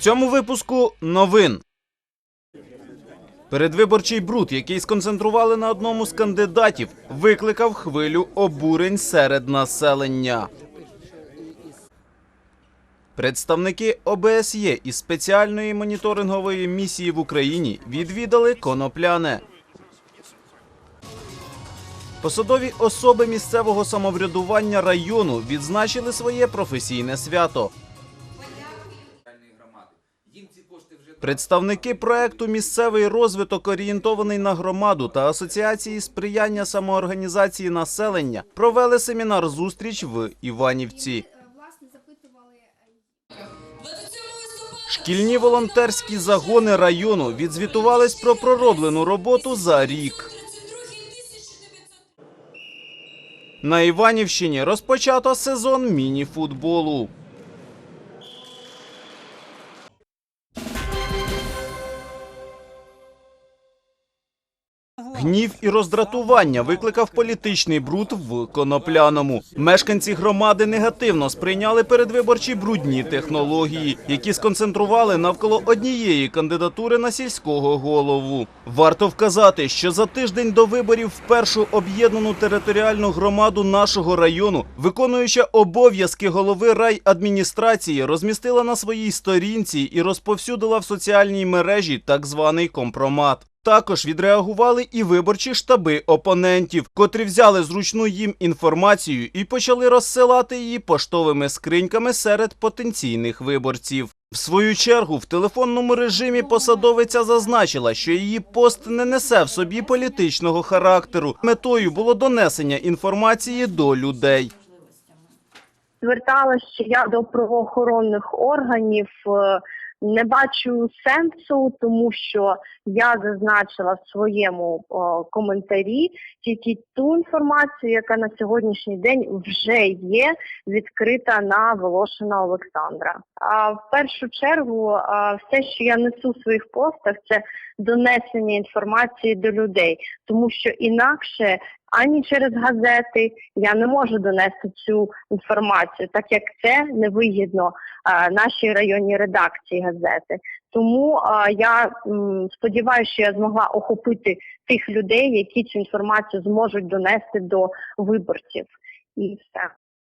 цьому випуску новин. Передвиборчий бруд, який сконцентрували на одному з кандидатів, викликав хвилю обурень серед населення. Представники ОБСЄ із спеціальної моніторингової місії в Україні відвідали Конопляне. Посадові особи місцевого самоврядування району відзначили своє професійне свято. Представники проекту Місцевий розвиток орієнтований на громаду та Асоціації сприяння самоорганізації населення провели семінар зустріч в Іванівці. Шкільні волонтерські загони району відзвітувались про пророблену роботу за рік. На Іванівщині розпочато сезон міні-футболу. Гнів і роздратування викликав політичний бруд в Конопляному. Мешканці громади негативно сприйняли передвиборчі брудні технології, які сконцентрували навколо однієї кандидатури на сільського голову. Варто вказати, що за тиждень до виборів в першу об'єднану територіальну громаду нашого району, виконуюча обов'язки голови райадміністрації, розмістила на своїй сторінці і розповсюдила в соціальній мережі так званий компромат. Також відреагували і виборчі штаби опонентів, котрі взяли зручну їм інформацію і почали розсилати її поштовими скриньками серед потенційних виборців. В свою чергу в телефонному режимі посадовиця зазначила, що її пост не несе в собі політичного характеру. Метою було донесення інформації до людей. зверталася я до правоохоронних органів. Не бачу сенсу, тому що я зазначила в своєму о, коментарі тільки ту інформацію, яка на сьогоднішній день вже є відкрита на Волошина Олександра. А в першу чергу, а, все, що я несу в своїх постах, це донесення інформації до людей, тому що інакше ані через газети я не можу донести цю інформацію, так як це невигідно а, нашій районній редакції газети. Тому а, я сподіваюся, що я змогла охопити тих людей, які цю інформацію зможуть донести до виборців. І все.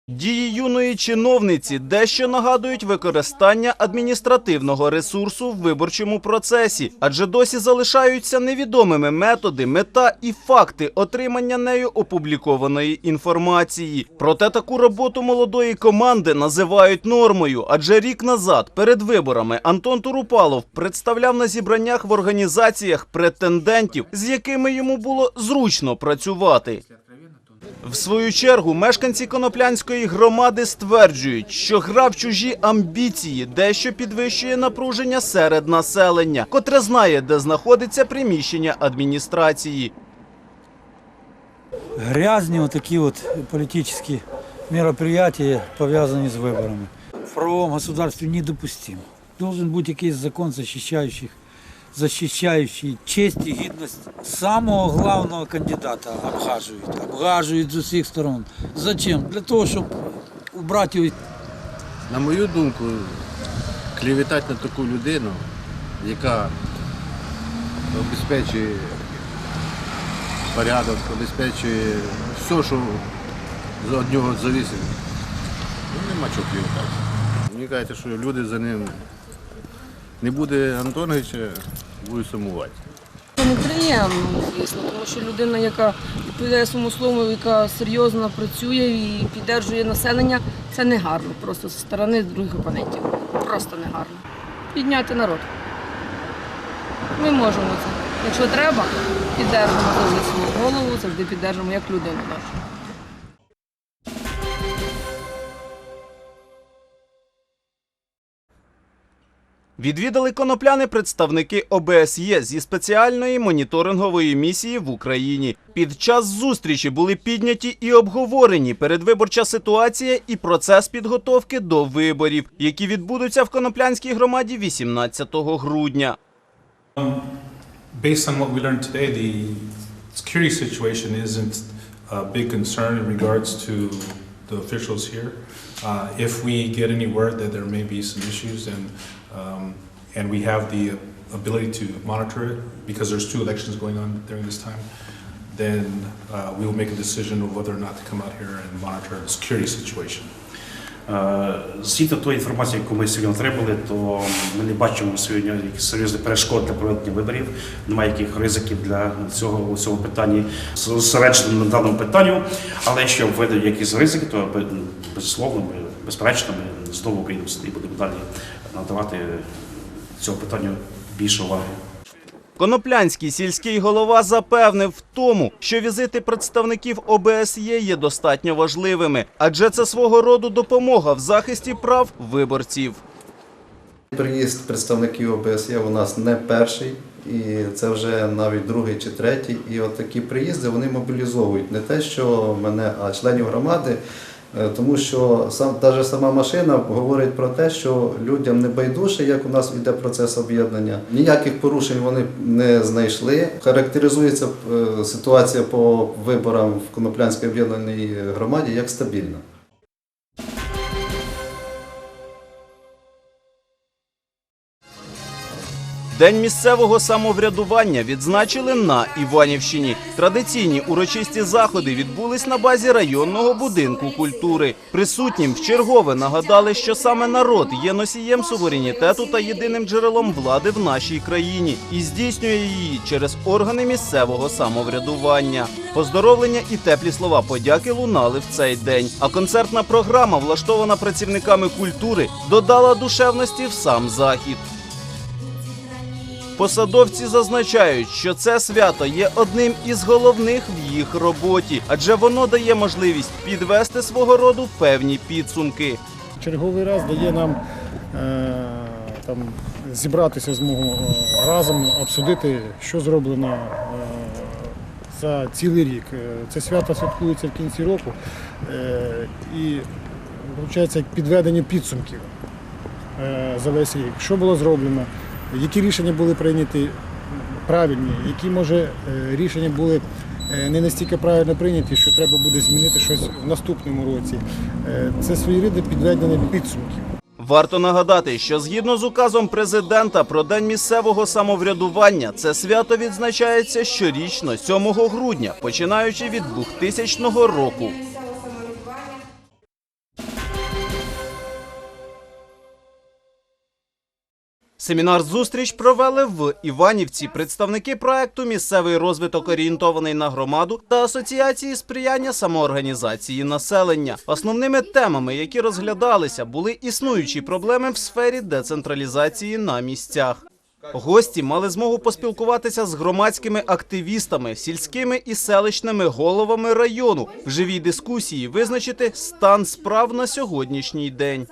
Дії юної чиновниці дещо нагадують використання адміністративного ресурсу в виборчому процесі, адже досі залишаються невідомими методи, мета і факти отримання нею опублікованої інформації. Проте таку роботу молодої команди називають нормою, адже рік назад, перед виборами, Антон Турупалов представляв на зібраннях в організаціях претендентів, з якими йому було зручно працювати. В свою чергу мешканці коноплянської громади стверджують, що гра в чужі амбіції дещо підвищує напруження серед населення, котре знає, де знаходиться приміщення адміністрації. грязні отакі от політичні мероприятия, пов'язані з виборами. В правовому государстве недопустимо. Должен бути якийсь закон, захищаючий, захищаючий честь і гідність самого главного кандидата обгажують. Обгажують з усіх сторон. Зачем? Для того, щоб убрати його На мою думку, клеветати на таку людину, яка обезпечує порядок, обезпечує все, що від нього залежить, ну, нема чого клеветати. Мені кажеться, що люди за ним не буде Антоновича, будуть сумувати. Це неприємно, звісно, тому що людина, яка відповідає своєму слову, яка серйозно працює і підтримує населення, це не гарно просто зі сторони других опонентів. Просто не гарно. Підняти народ. Ми можемо це. Якщо треба, піддержимо завжди свою голову, завжди піддержимо як людину нашу. Відвідали конопляни представники ОБСЄ зі спеціальної моніторингової місії в Україні. Під час зустрічі були підняті і обговорені передвиборча ситуація і процес підготовки до виборів, які відбудуться в коноплянській громаді 18 грудня. Based on what we learned today, the security situation isn't a big concern in regards to the officials here. Uh, if we get any word that there may be some issues and, um, and we have the ability to monitor it, because there's two elections going on during this time, then uh, we will make a decision of whether or not to come out here and monitor the security situation. Е, Згідно тої інформації, яку ми сьогодні отримали, то ми не бачимо сьогодні серйозних перешкод для проведення виборів, немає яких ризиків для цього у цьому зосереджено на даному питанню. Але якщо введуть якісь ризики, то безусловно, безперечно, ми знову прийдемо і будемо далі надавати цьому питанню більше уваги. Коноплянський сільський голова запевнив в тому, що візити представників ОБСЄ є достатньо важливими, адже це свого роду допомога в захисті прав виборців. Приїзд представників ОБСЄ у нас не перший, і це вже навіть другий чи третій. І от такі приїзди вони мобілізовують не те, що мене, а членів громади. Е, Тому що сам навіть сама машина говорить про те, що людям не байдуже, як у нас йде процес об'єднання. Ніяких порушень вони не знайшли. Характеризується е, ситуація по виборам в Коноплянській об'єднаній громаді як стабільна. День місцевого самоврядування відзначили на Іванівщині. Традиційні урочисті заходи відбулись на базі районного будинку культури. Присутнім вчергове нагадали, що саме народ є носієм суверенітету та єдиним джерелом влади в нашій країні і здійснює її через органи місцевого самоврядування. Поздоровлення і теплі слова подяки лунали в цей день. А концертна програма, влаштована працівниками культури, додала душевності в сам захід. Посадовці зазначають, що це свято є одним із головних в їх роботі, адже воно дає можливість підвести свого роду певні підсумки. черговий раз дає нам е, там, зібратися змогу е, разом, обсудити, що зроблено е, за цілий рік. Е, Це свято святкується в кінці року і виходить як підведення підсумків за весь рік. Що було зроблено, які рішення були прийняті правильні, які може е, рішення були е, не настільки правильно прийняті, що треба буде змінити щось в наступному році. Е, Це своєрідне підведення підсумків. Варто нагадати, що згідно з указом президента про день місцевого самоврядування, це свято відзначається щорічно 7 грудня, починаючи від 2000 року. Семінар-зустріч провели в Іванівці представники проекту Місцевий розвиток орієнтований на громаду та Асоціації сприяння самоорганізації населення. Основними темами, які розглядалися, були існуючі проблеми в сфері децентралізації на місцях. Гості мали змогу поспілкуватися з громадськими активістами, сільськими і селищними головами району в живій дискусії визначити стан справ на сьогоднішній день.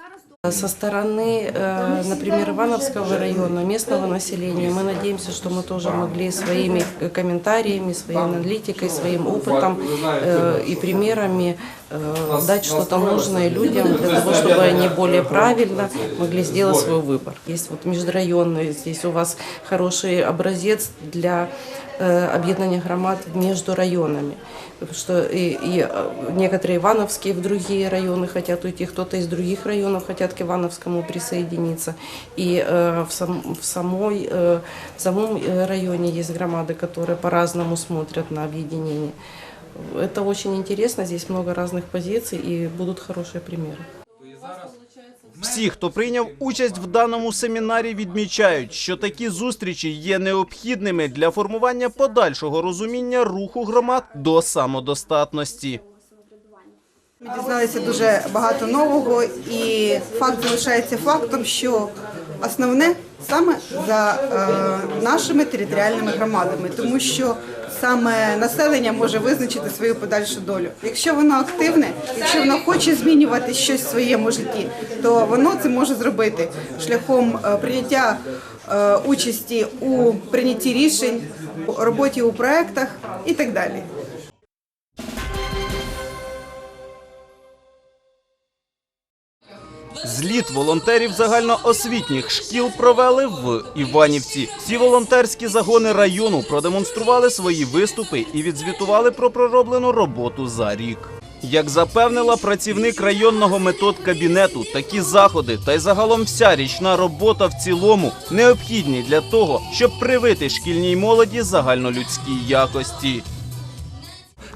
Со стороны, э, например, Ивановского района, местного населения, мы надеемся, что мы тоже могли своими комментариями, своей аналитикой, своим опытом э, и примерами э, дать что-то нужное людям для того, чтобы они более правильно могли сделать свой выбор. Есть вот межрайонный, здесь у вас хороший образец для э, объединения громад между районами. Что и, и э, некоторые Ивановские в другие районы хотят уйти, кто-то из других районов хотят к Ивановскому присоединиться. И э, в, сам, в, самой, э, в самом э, районе есть громады, которые по-разному смотрят на объединение. Это очень интересно, здесь много разных позиций и будут хорошие примеры. Всі, хто прийняв участь в даному семінарі, відмічають, що такі зустрічі є необхідними для формування подальшого розуміння руху громад до самодостатності. Ми дізналися дуже багато нового, і факт залишається фактом, що основне саме за е, нашими територіальними громадами, тому що саме населення може визначити свою подальшу долю. Якщо воно активне, якщо воно хоче змінювати щось в своєму житті, то воно це може зробити шляхом е, прийняття е, участі у прийнятті рішень, роботі у проектах і так далі. Зліт волонтерів загальноосвітніх шкіл провели в Іванівці. Всі волонтерські загони району продемонстрували свої виступи і відзвітували про пророблену роботу за рік. Як запевнила працівник районного метод-кабінету, такі заходи та й загалом вся річна робота в цілому необхідні для того, щоб привити шкільній молоді загальнолюдські якості.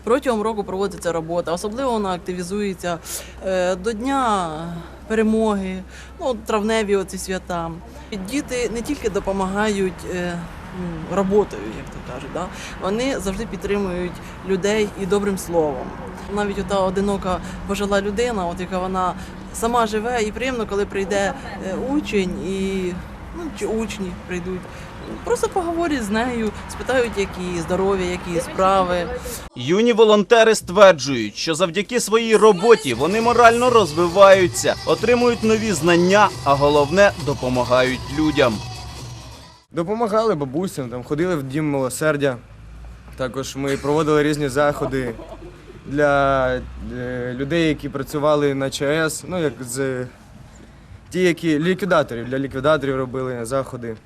Протягом року проводиться робота, особливо вона активізується е, до Дня перемоги, ну, травневі оці свята. Діти не тільки допомагають е, роботою, як то кажуть, да? вони завжди підтримують людей і добрим словом. Навіть ота одинока пожила людина, от яка вона сама живе, і приємно, коли прийде е, учень і ну, чи учні прийдуть. Просто поговорять з нею, спитають, які здоров'я, які справи. Юні волонтери стверджують, що завдяки своїй роботі вони морально розвиваються, отримують нові знання, а головне допомагають людям. Допомагали бабусям, там ходили в дім милосердя. Також ми проводили різні заходи для е, людей, які працювали на ЧАЕС, ну як з ті, які ліквідаторів, для ліквідаторів робили заходи.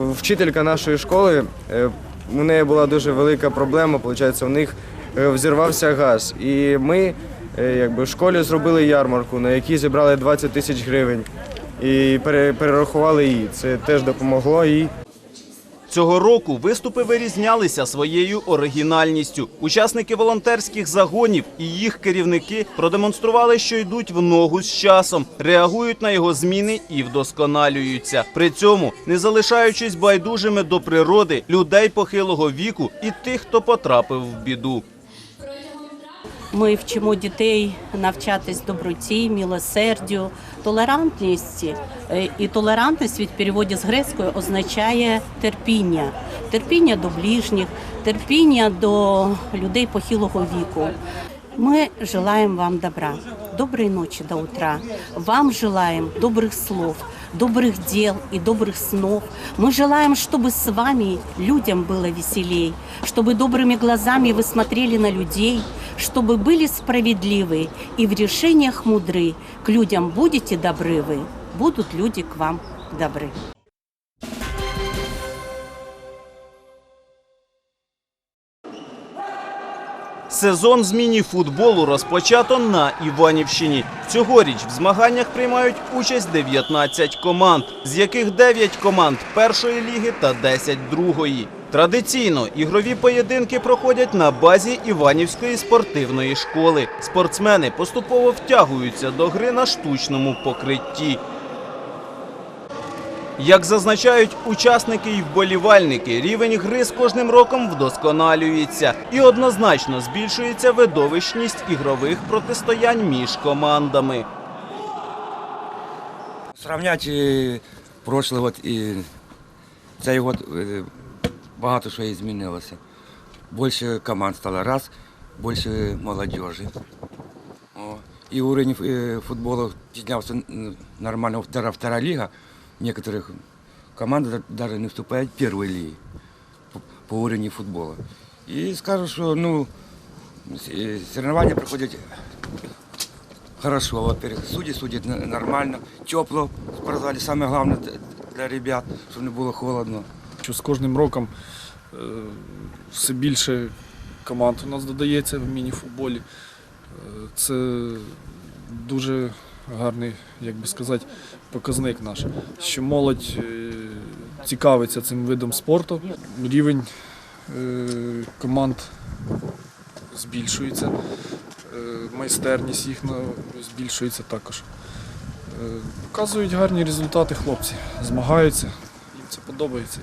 Вчителька нашої школи, е, у неї була дуже велика проблема, виходить, у них е, взірвався газ. І ми е, якби, в школі зробили ярмарку, на якій зібрали 20 тисяч гривень і пере- перерахували її. Це теж допомогло їй. Цього року виступи вирізнялися своєю оригінальністю. Учасники волонтерських загонів і їх керівники продемонстрували, що йдуть в ногу з часом, реагують на його зміни і вдосконалюються. При цьому не залишаючись байдужими до природи, людей похилого віку і тих, хто потрапив в біду. Ми вчимо дітей навчатись доброті, милосердю, толерантності. Е, І толерантність від переводі з грецької означає терпіння, терпіння до ближніх, терпіння до людей похилого віку. Мы желаем вам добра, доброй ночи до утра. Вам желаем добрых слов, добрых дел и добрых снов. Мы желаем, чтобы с вами людям было веселей, чтобы добрыми глазами вы смотрели на людей, чтобы были справедливы и в решениях мудры. К людям будете добры вы, будут люди к вам добры. Сезон з міні-футболу розпочато на Іванівщині. Цьогоріч в змаганнях приймають участь 19 команд, з яких 9 команд першої ліги та 10 другої. Традиційно ігрові поєдинки проходять на базі Іванівської спортивної школи. Спортсмени поступово втягуються до гри на штучному покритті. Як зазначають учасники і вболівальники, рівень гри з кожним роком вдосконалюється і однозначно збільшується видовищність ігрових протистоянь між командами. Сравнять год і цей год е, багато що і змінилося. Більше команд стало раз, більше молодежі. І уровень е, футболу піднявся нормально, втора, втора ліга Некоторых команд даже не вступають в первой лиги по, по уровню футбола. І скажу, що ну, с- соревнования проходять Хорошо, во-первых, судьи судят н- нормально, тепло в спортзале. Самое главное д- для ребят, чтобы не было холодно. що з кожним роком е, все більше команд у нас додається в міні-футболі. Е, Це дуже гарний, як би сказати, показник наш, що молодь е, цікавиться цим видом спорту. Рівень е, команд збільшується, е, майстерність їхня збільшується також. Показують гарні результати хлопці, змагаються, їм це подобається.